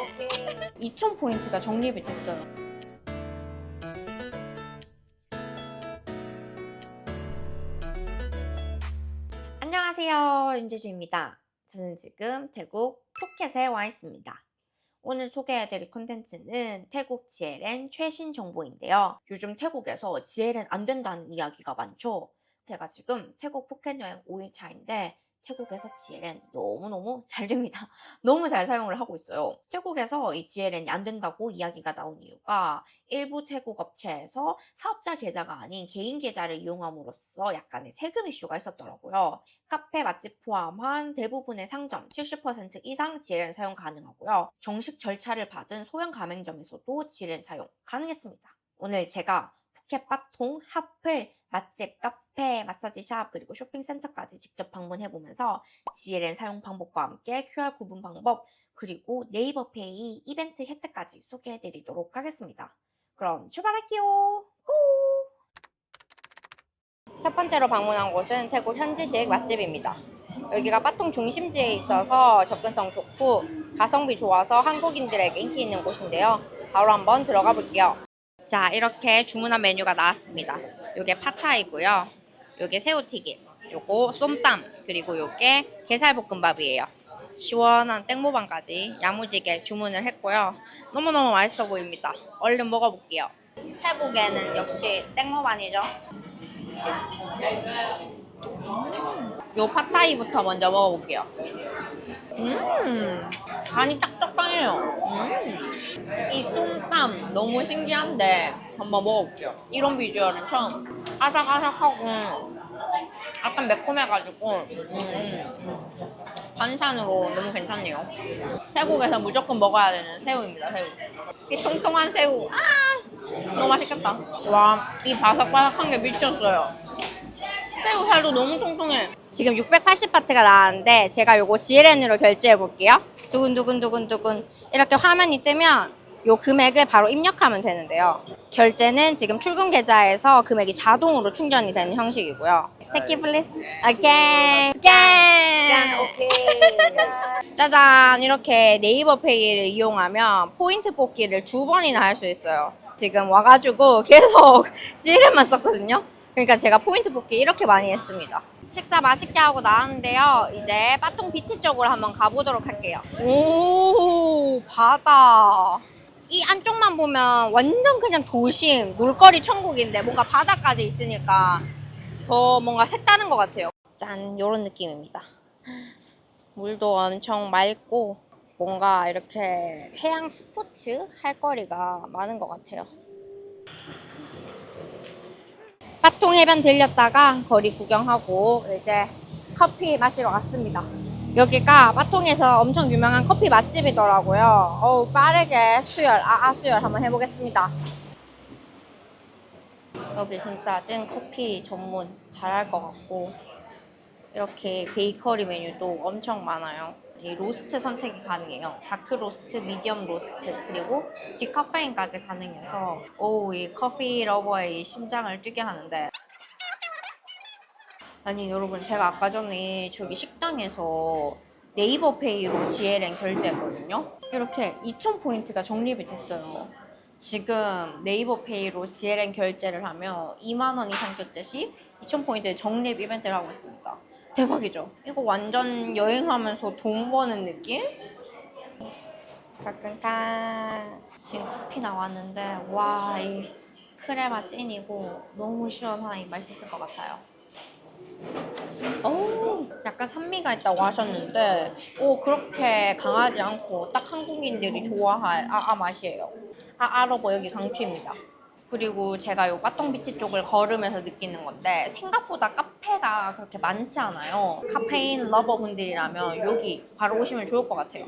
오케이. 2,000포인트가 적립이 됐어요. 안녕하세요. 윤재주입니다. 저는 지금 태국 푸켓에 와 있습니다. 오늘 소개해드릴 콘텐츠는 태국 GLN 최신 정보인데요. 요즘 태국에서 GLN 안 된다는 이야기가 많죠. 제가 지금 태국 푸켓 여행 5일차인데 태국에서 GLN 너무너무 잘 됩니다. 너무 잘 사용을 하고 있어요. 태국에서 이 GLN이 안 된다고 이야기가 나온 이유가 일부 태국 업체에서 사업자 계좌가 아닌 개인 계좌를 이용함으로써 약간의 세금 이슈가 있었더라고요. 카페 맛집 포함한 대부분의 상점 70% 이상 GLN 사용 가능하고요. 정식 절차를 받은 소형 가맹점에서도 GLN 사용 가능했습니다. 오늘 제가 푸켓 바통, 핫플, 맛집, 카페, 마사지 샵, 그리고 쇼핑센터까지 직접 방문해보면서 GLN 사용 방법과 함께 QR 구분 방법, 그리고 네이버 페이 이벤트 혜택까지 소개해드리도록 하겠습니다. 그럼 출발할게요! 고! 첫 번째로 방문한 곳은 태국 현지식 맛집입니다. 여기가 빠통 중심지에 있어서 접근성 좋고 가성비 좋아서 한국인들에게 인기 있는 곳인데요. 바로 한번 들어가 볼게요. 자, 이렇게 주문한 메뉴가 나왔습니다. 요게 파타이고요. 요게 새우튀김, 요거 쏨땀, 그리고 요게 게살볶음밥이에요. 시원한 땡모반까지 야무지게 주문을 했고요. 너무너무 맛있어 보입니다. 얼른 먹어볼게요. 태국에는 역시 땡모반이죠. 요 팟타이부터 먼저 먹어볼게요. 음, 간이 딱 적당해요. 음, 이 쏨땀 너무 신기한데 한번 먹어볼게요. 이런 비주얼은 처음. 아삭아삭하고 약간 매콤해가지고 음, 반찬으로 너무 괜찮네요. 태국에서 무조건 먹어야 되는 새우입니다, 새우. 이 통통한 새우. 아, 너무 맛있겠다. 와, 이 바삭바삭한 게 미쳤어요. 새우 살도 너무 통통해. 지금 680바트가 나왔는데 제가 요거 GLN으로 결제해 볼게요. 두근두근두근두근 이렇게 화면이 뜨면 요 금액을 바로 입력하면 되는데요. 결제는 지금 출금 계좌에서 금액이 자동으로 충전이 되는 형식이고요. 체키 플리즈. 오케이. 오케이. 짜잔 이렇게 네이버 페이를 이용하면 포인트 뽑기를 두 번이나 할 수 있어요. 지금 와가지고 계속 GLN만 썼거든요. 그러니까 제가 포인트 뽑기 이렇게 많이 했습니다. 식사 맛있게 하고 나왔는데요. 이제 빠통 비치 쪽으로 한번 가보도록 할게요. 오 바다. 이 안쪽만 보면 완전 그냥 도심, 놀거리 천국인데 뭔가 바다까지 있으니까 더 뭔가 색다른 것 같아요. 짠, 요런 느낌입니다. 물도 엄청 맑고 뭔가 이렇게 해양 스포츠 할 거리가 많은 것 같아요. 파통 해변 들렸다가 거리 구경하고 이제 커피 마시러 왔습니다. 여기가 파통에서 엄청 유명한 커피 맛집이더라고요. 어우 빠르게 수혈, 아아 수혈 한번 해보겠습니다. 여기 진짜 찐 커피 전문 잘할 것 같고 이렇게 베이커리 메뉴도 엄청 많아요. 이 로스트 선택이 가능해요. 다크 로스트, 미디엄 로스트, 그리고 디카페인까지 가능해서 오, 이 커피 러버의 이 심장을 뛰게 하는데 아니 여러분 제가 아까 전에 저기 식당에서 네이버 페이로 GLN 결제했거든요. 이렇게 2,000 포인트가 적립이 됐어요. 지금 네이버 페이로 GLN 결제를 하면 2만 원 이상 결제 시 2,000 포인트 적립 이벤트를 하고 있습니다. 대박이죠? 이거 완전 여행하면서 돈 버는 느낌? 까까까 지금 커피 나왔는데 와 이 크레마 찐이고 너무 시원하니 맛있을 것 같아요. 오, 약간 산미가 있다고 하셨는데 오 그렇게 강하지 않고 딱 한국인들이 좋아할 아아 맛이에요. 아아 러버 여기 강추입니다. 그리고 제가 요 빠똥비치 쪽을 걸으면서 느끼는 건데 생각보다 카페가 그렇게 많지 않아요. 카페인 러버분들이라면 여기 바로 오시면 좋을 것 같아요.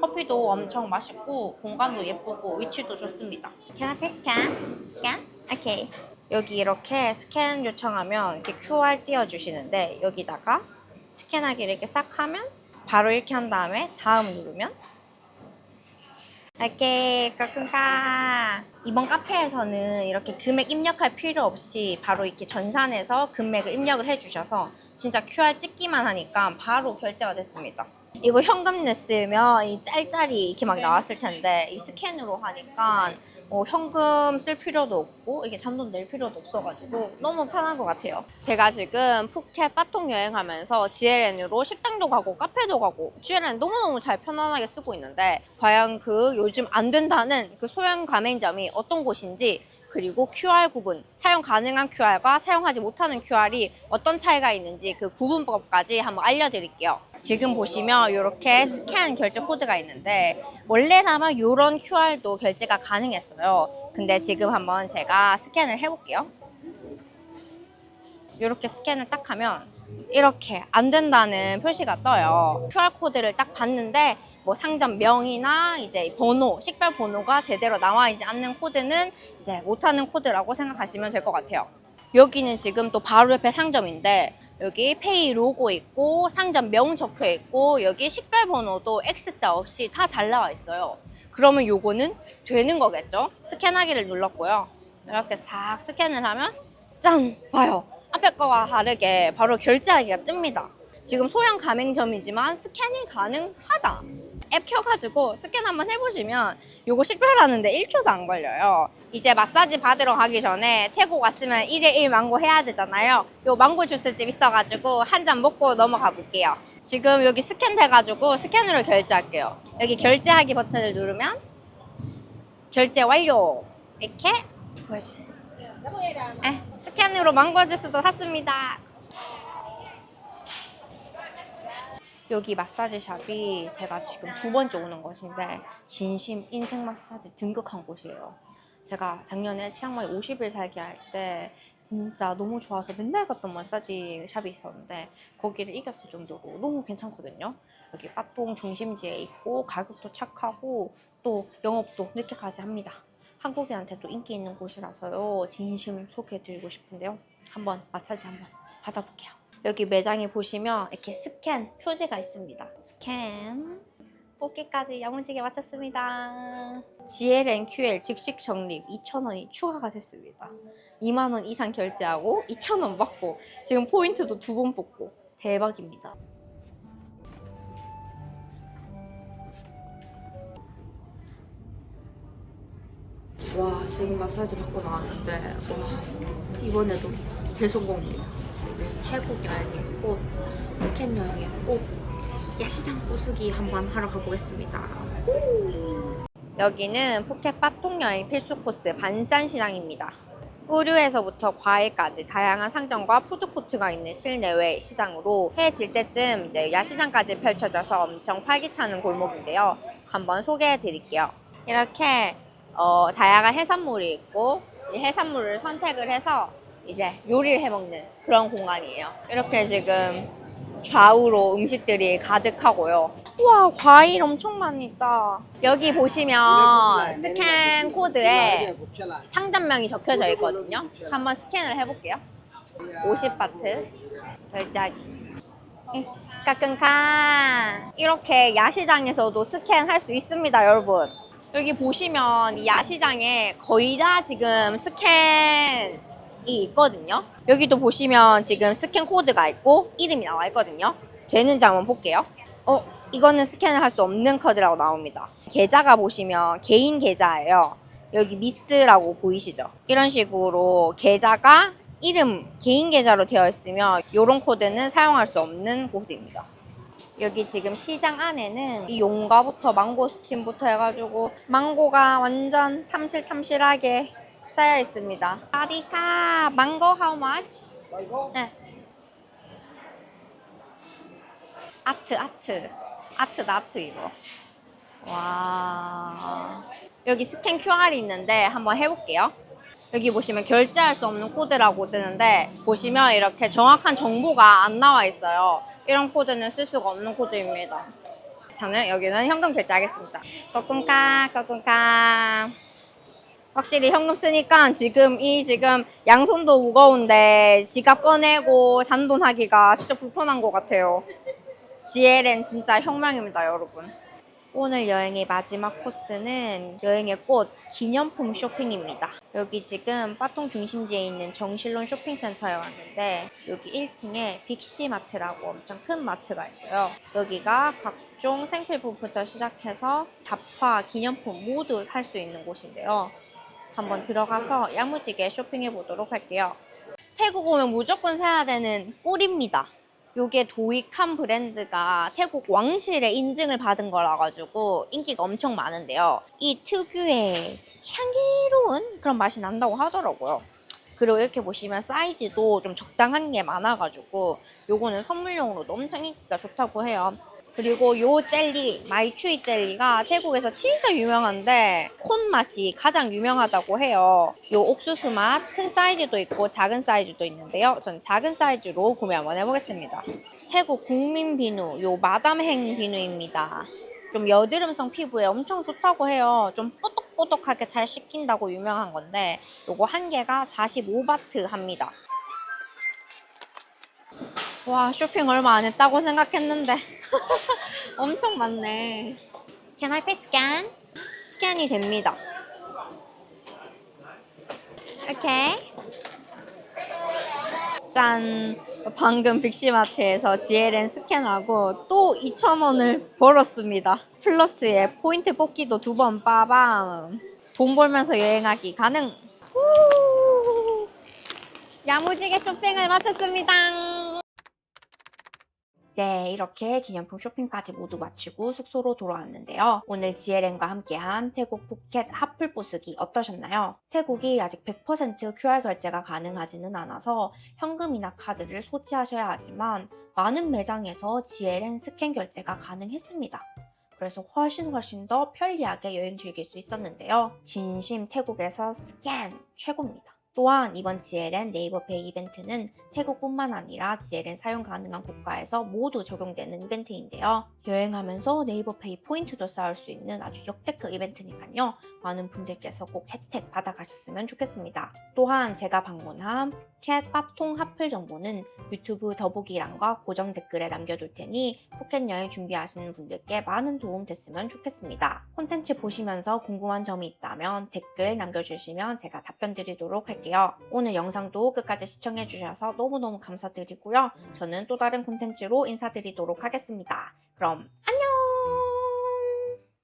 커피도 엄청 맛있고 공간도 예쁘고 위치도 좋습니다. Can I take scan? Scan? 오케이. 여기 이렇게 스캔 요청하면 이렇게 QR 띄워주시는데 여기다가 스캔하기를 이렇게 싹 하면 바로 이렇게 한 다음에 다음 누르면 오케이, 까꿍까. 이번 카페에서는 이렇게 금액 입력할 필요 없이 바로 이렇게 전산해서 금액을 입력을 해주셔서 진짜 QR 찍기만 하니까 바로 결제가 됐습니다. 이거 현금 냈으면 이 짤짤이 이렇게 막 나왔을 텐데 이 스캔으로 하니까 뭐 현금 쓸 필요도 없고 이게 잔돈 낼 필요도 없어가지고 너무 편한 것 같아요. 제가 지금 푸켓 빠통 여행하면서 GLN으로 식당도 가고 카페도 가고 GLN 너무너무 잘 편안하게 쓰고 있는데 과연 그 요즘 안 된다는 그 소형 가맹점이 어떤 곳인지 그리고 QR 구분, 사용 가능한 QR과 사용하지 못하는 QR이 어떤 차이가 있는지 그 구분법까지 한번 알려드릴게요. 지금 보시면 이렇게 스캔 결제 코드가 있는데 원래라면 이런 QR도 결제가 가능했어요. 근데 지금 한번 제가 스캔을 해볼게요. 이렇게 스캔을 딱 하면 이렇게 안 된다는 표시가 떠요. QR 코드를 딱 봤는데 뭐 상점 명이나 이제 번호, 식별 번호가 제대로 나와 있지 않는 코드는 이제 못하는 코드라고 생각하시면 될 것 같아요. 여기는 지금 또 바로 옆에 상점인데 여기 페이 로고 있고 상점 명 적혀 있고 여기 식별 번호도 X자 없이 다 잘 나와 있어요. 그러면 요거는 되는 거겠죠? 스캔하기를 눌렀고요. 이렇게 싹 스캔을 하면 짠! 봐요. 앞에 거와 다르게 바로 결제하기가 뜹니다. 지금 소형 가맹점이지만 스캔이 가능하다. 앱 켜가지고 스캔 한번 해보시면 요거 식별하는데 1초도 안 걸려요. 이제 마사지 받으러 가기 전에 태국 왔으면 1일 1 망고 해야 되잖아요. 요 망고 주스집 있어가지고 한 잔 먹고 넘어가 볼게요. 지금 여기 스캔 돼가지고 스캔으로 결제할게요. 여기 결제하기 버튼을 누르면 결제 완료. 이렇게 보여줘요. 에, 스캔으로 망고 주스도 샀습니다. 여기 마사지 샵이 제가 지금 두 번째 오는 곳인데 진심 인생 마사지 등극한 곳이에요. 제가 작년에 치앙마이 50일 살기 할 때 진짜 너무 좋아서 맨날 갔던 마사지 샵이 있었는데 거기를 이겼을 정도로 너무 괜찮거든요. 여기 빠똥 중심지에 있고 가격도 착하고 또 영업도 늦게까지 합니다. 한국인한테도 인기 있는 곳이라서요. 진심 소개해드리고 싶은데요. 한번 마사지 한번 받아볼게요. 여기 매장에 보시면 이렇게 스캔 표지가 있습니다. 스캔. 뽑기까지 야무지게 마쳤습니다. GLNQL 즉식 적립 2,000원이 추가가 됐습니다. 2만원 이상 결제하고 2,000원 받고 지금 포인트도 두 번 뽑고 대박입니다. 와 지금 마사지 받고 나왔는데 와 이번에도 대성공입니다. 이제 태국 여행의 꽃, 푸켓 여행의 꽃, 야시장 부수기 한번 하러 가보겠습니다. 여기는 푸켓 빠통 여행 필수 코스 반산시장입니다. 의류에서부터 과일까지 다양한 상점과 푸드코트가 있는 실내외 시장으로 해 질 때쯤 이제 야시장까지 펼쳐져서 엄청 활기차는 골목인데요. 한번 소개해 드릴게요. 이렇게 어, 다양한 해산물이 있고 이 해산물을 선택을 해서 이제 요리를 해먹는 그런 공간이에요. 이렇게 지금 좌우로 음식들이 가득하고요. 우와 과일 엄청 많이 있다. 여기 보시면 스캔 코드에 상점명이 적혀져 있거든요. 한번 스캔을 해볼게요. 50바트 결제하기. 까끈칸 이렇게 야시장에서도 스캔할 수 있습니다, 여러분. 여기 보시면 이 야시장에 거의 다 지금 스캔이 있거든요. 여기도 보시면 지금 스캔 코드가 있고 이름이 나와 있거든요. 되는지 한번 볼게요. 어, 이거는 스캔을 할 수 없는 카드라고 나옵니다. 계좌가 보시면 개인 계좌예요. 여기 미스라고 보이시죠? 이런 식으로 계좌가 이름 개인 계좌로 되어 있으면 이런 코드는 사용할 수 없는 코드입니다. 여기 지금 시장 안에는 이 용과부터 망고스틴부터 해가지고 망고가 완전 탐실탐실하게 쌓여 있습니다. 아디카 망고 how much? 네. 아트 아트 아트다 아트 이거. 와 여기 스캔 QR이 있는데 한번 해볼게요. 여기 보시면 결제할 수 없는 코드라고 뜨는데 보시면 이렇게 정확한 정보가 안 나와 있어요. 이런 코드는 쓸 수가 없는 코드입니다. 저는 여기는 현금 결제하겠습니다. 거꿈까 거꿈까 확실히 현금 쓰니까 지금 이 지금 양손도 무거운데 지갑 꺼내고 잔돈 하기가 진짜 불편한 것 같아요. GLN 진짜 혁명입니다, 여러분. 오늘 여행의 마지막 코스는 여행의 꽃 기념품 쇼핑입니다. 여기 지금 빠통 중심지에 있는 정실론 쇼핑센터에 왔는데 여기 1층에 빅시마트라고 엄청 큰 마트가 있어요. 여기가 각종 생필품부터 시작해서 잡화, 기념품 모두 살 수 있는 곳인데요. 한번 들어가서 야무지게 쇼핑해 보도록 할게요. 태국 오면 무조건 사야 되는 꿀입니다. 요게 도이칸 브랜드가 태국 왕실의 인증을 받은 거라 가지고 인기가 엄청 많은데요. 이 특유의 향기로운 그런 맛이 난다고 하더라고요. 그리고 이렇게 보시면 사이즈도 좀 적당한 게 많아가지고 요거는 선물용으로도 엄청 인기가 좋다고 해요. 그리고 요 젤리, 마이추이 젤리가 태국에서 진짜 유명한데 콘 맛이 가장 유명하다고 해요. 요 옥수수 맛 큰 사이즈도 있고 작은 사이즈도 있는데요. 전 작은 사이즈로 구매 한번 해보겠습니다. 태국 국민 비누, 요 마담행 비누입니다. 좀 여드름성 피부에 엄청 좋다고 해요. 좀 뽀독뽀독하게 잘 씻긴다고 유명한 건데 요거 한 개가 45바트 합니다. 와 쇼핑 얼마 안 했다고 생각했는데 엄청 많네. Can I pay scan? 스캔이 됩니다. 오케이. 짠! 방금 빅시마트에서 GLN 스캔하고 또 2,000원을 벌었습니다. 플러스에 포인트 뽑기도 두 번 빠밤. 돈 벌면서 여행하기 가능. 우! 야무지게 쇼핑을 마쳤습니다. 네, 이렇게 기념품 쇼핑까지 모두 마치고 숙소로 돌아왔는데요. 오늘 GLN과 함께한 태국 푸켓 핫플 부스기 어떠셨나요? 태국이 아직 100% QR 결제가 가능하지는 않아서 현금이나 카드를 소지하셔야 하지만 많은 매장에서 GLN 스캔 결제가 가능했습니다. 그래서 훨씬 훨씬 더 편리하게 여행 즐길 수 있었는데요. 진심 태국에서 스캔 최고입니다. 또한 이번 GLN 네이버 페이 이벤트는 태국뿐만 아니라 GLN 사용 가능한 국가에서 모두 적용되는 이벤트인데요. 여행하면서 네이버 페이 포인트도 쌓을 수 있는 아주 역대급 이벤트니까요. 많은 분들께서 꼭 혜택 받아가셨으면 좋겠습니다. 또한 제가 방문한 푸켓 빠통 핫플 정보는 유튜브 더보기란과 고정 댓글에 남겨둘 테니 푸켓 여행 준비하시는 분들께 많은 도움 됐으면 좋겠습니다. 콘텐츠 보시면서 궁금한 점이 있다면 댓글 남겨주시면 제가 답변 드리도록 할게요. 오늘 영상도 끝까지 시청해주셔서 너무너무 감사드리고요. 저는 또 다른 콘텐츠로 인사드리도록 하겠습니다. 그럼